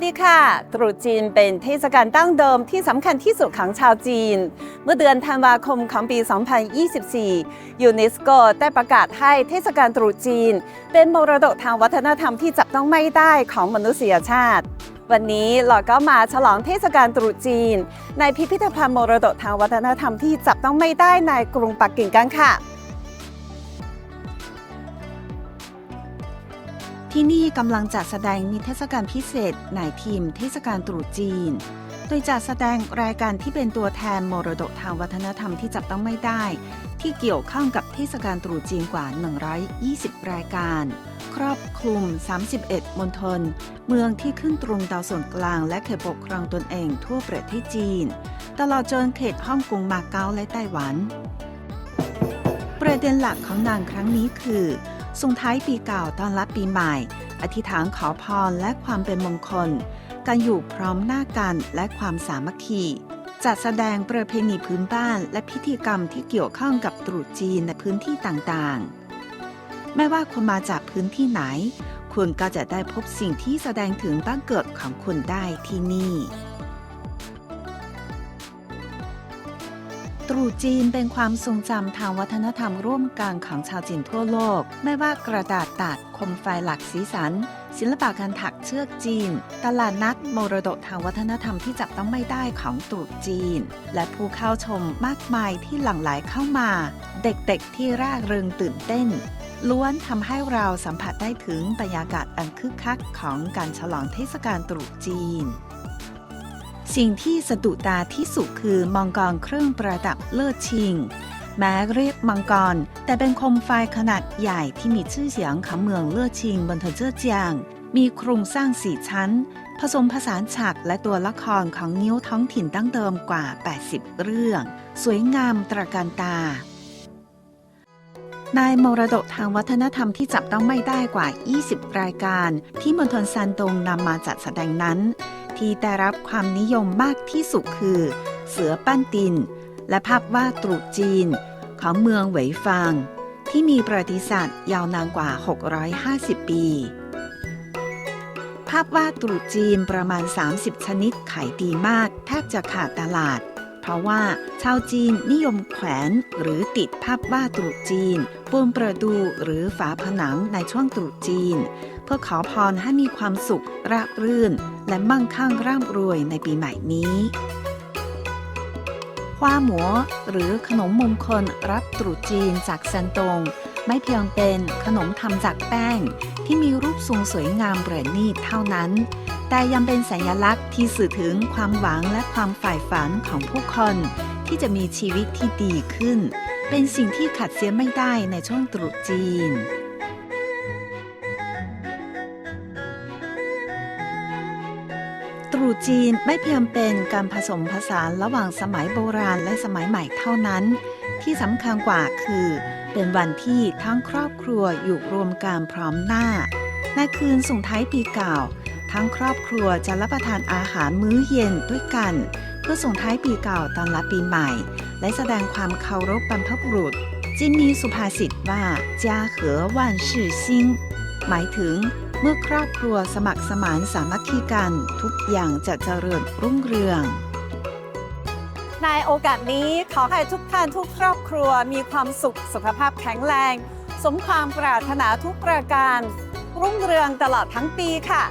วัสดีค่ะ ตรุษจีนเป็นเทศกาลตั้งเดิมที่สำคัญที่สุดของชาวจีน เมื่อเดือนธันวาคมของปี 2024 ยูเนสโกได้ประกาศให้เทศกาลตรุษจีน เป็นมรดกทางวัฒนธรรมที่จับต้องไม่ได้ของมนุษยชาติ วันนี้เราก็มาฉลองเทศกาลตรุษจีน ในพิพิธภัณฑ์มรดกทางวัฒนธรรมที่จับต้องไม่ได้ในกรุงปักกิ่งกันค่ะ ที่นี่กำลังจัดแสดงนิทรรศการพิเศษในทีมเทศกาลตรุษจีน โดยจัดแสดงรายการที่เป็นตัวแทนมรดกทางวัฒนธรรมที่จับต้องไม่ได้ ที่เกี่ยวข้องกับเทศกาลตรุษจีนกว่า 120 รายการ ครอบคลุม 31 มณฑล เมืองที่ขึ้นตรงดาวส่วนกลางและเขตปกครองตนเองทั่วประเทศจีน ตลอดจนเขตฮ่องกงมาเก๊าและไต้หวัน ประเด็นหลักของงานครั้งนี้คือ ส่งท้ายปีเก่าต้อนรับปีใหม่ อธิษฐานขอพรและความเป็นมงคล การอยู่พร้อมหน้ากันและความสามัคคีจัดแสดงประเพณีพื้นบ้านและพิธีกรรมที่เกี่ยวข้องกับตรุษจีนในพื้นที่ต่างๆ ไม่ว่าคุณมาจากพื้นที่ไหน คุณก็จะได้พบสิ่งที่แสดงถึงบ้านเกิดของคุณได้ที่นี่ ตรุษจีนเป็นความทรงจำทางวัฒนธรรมร่วมกันของชาวจีนทั่วโลก ไม่ว่ากระดาษตัดคมไฟหลักสีสัน ศิลปะการถักเชือกจีน ตลาดนัดมรดกทางวัฒนธรรมที่จับต้องไม่ได้ของตรุษจีน และผู้เข้าชมมากมายที่หลั่งไหลเข้ามา เด็กๆที่ร่าเริงตื่นเต้นล้วนทำให้เราสัมผัสได้ถึงบรรยากาศอันคึกคักของการฉลองเทศกาลตรุษจีน สิ่งที่สะดุดตาที่สุดคือมังกรเครื่องประดับเลิศชิง แม้เรียกมังกร แต่เป็นคมไฟขนาดใหญ่ที่มีชื่อเสียงของเมืองเลิศชิงบนเถนเจ้อเจียง มีโครงสร้างสี่ชั้น ผสมผสานฉากและตัวละครของนิ้วท้องถิ่นดั้งเดิมกว่า 80 เรื่อง สวยงามตระการตาในมรดกทางวัฒนธรรมที่จับต้องไม่ได้กว่า 20 รายการ ที่มณฑลซานตงนำมาจัดแสดงนั้น ที่ได้รับความนิยมมากที่สุดคือ เสือปั้นติน และภาพวาดตรุษจีน ของเมืองเหวยฟาง ที่มีประวัติศาสตร์ยาวนานกว่า 650 ปี ภาพวาดตรุษจีนประมาณ 30 ชนิดขายดีมากแทบจะขาดตลาด เพราะว่าชาวจีนนิยมแขวนหรือติดภาพวาดตรุษจีนบนประตูหรือฝาผนังในช่วงตรุษจีน พื่อขอพรให้มีความสุขราบรื่น และมั่งคั่งร่ำรวยในปีใหม่นี้ฮวาหมัวหรือขนมมงคลรับตรุษจีนจากซันตง ไม่เพียงเป็นขนมทำจากแป้ง ที่มีรูปทรงสวยงามประณีตเท่านั้น แต่ยังเป็นสัญลักษณ์ที่สื่อถึงความหวังและความฝ่ายฝันของผู้คน ที่จะมีชีวิตที่ดีขึ้น เป็นสิ่งที่ขัดเสียไม่ได้ในช่วงตรุษจีน ตรุษจีนไม่เพียงเป็นการผสมผสานระหว่างสมัยโบราณและสมัยใหม่เท่านั้น ที่สำคัญกว่าคือ เป็นวันที่ทั้งครอบครัวอยู่รวมกันพร้อมหน้า ในคืนส่งท้ายปีเก่า ทั้งครอบครัวจะรับประทานอาหารมื้อเย็นด้วยกัน เพื่อส่งท้ายปีเก่าตอนรับปีใหม่ และแสดงความเคารพบรรพบุรุษจีนมีสุภาษิตว่า家和万事兴หมายถึง เมื่อครอบครัวสมัครสมานสามัคคีกัน ทุกอย่างจะเจริญรุ่งเรือง ในโอกาสนี้ขอให้ทุกท่านทุกครอบครัวมีความสุขสุขภาพแข็งแรง สมความปรารถนาทุกประการ รุ่งเรืองตลอดทั้งปีค่ะ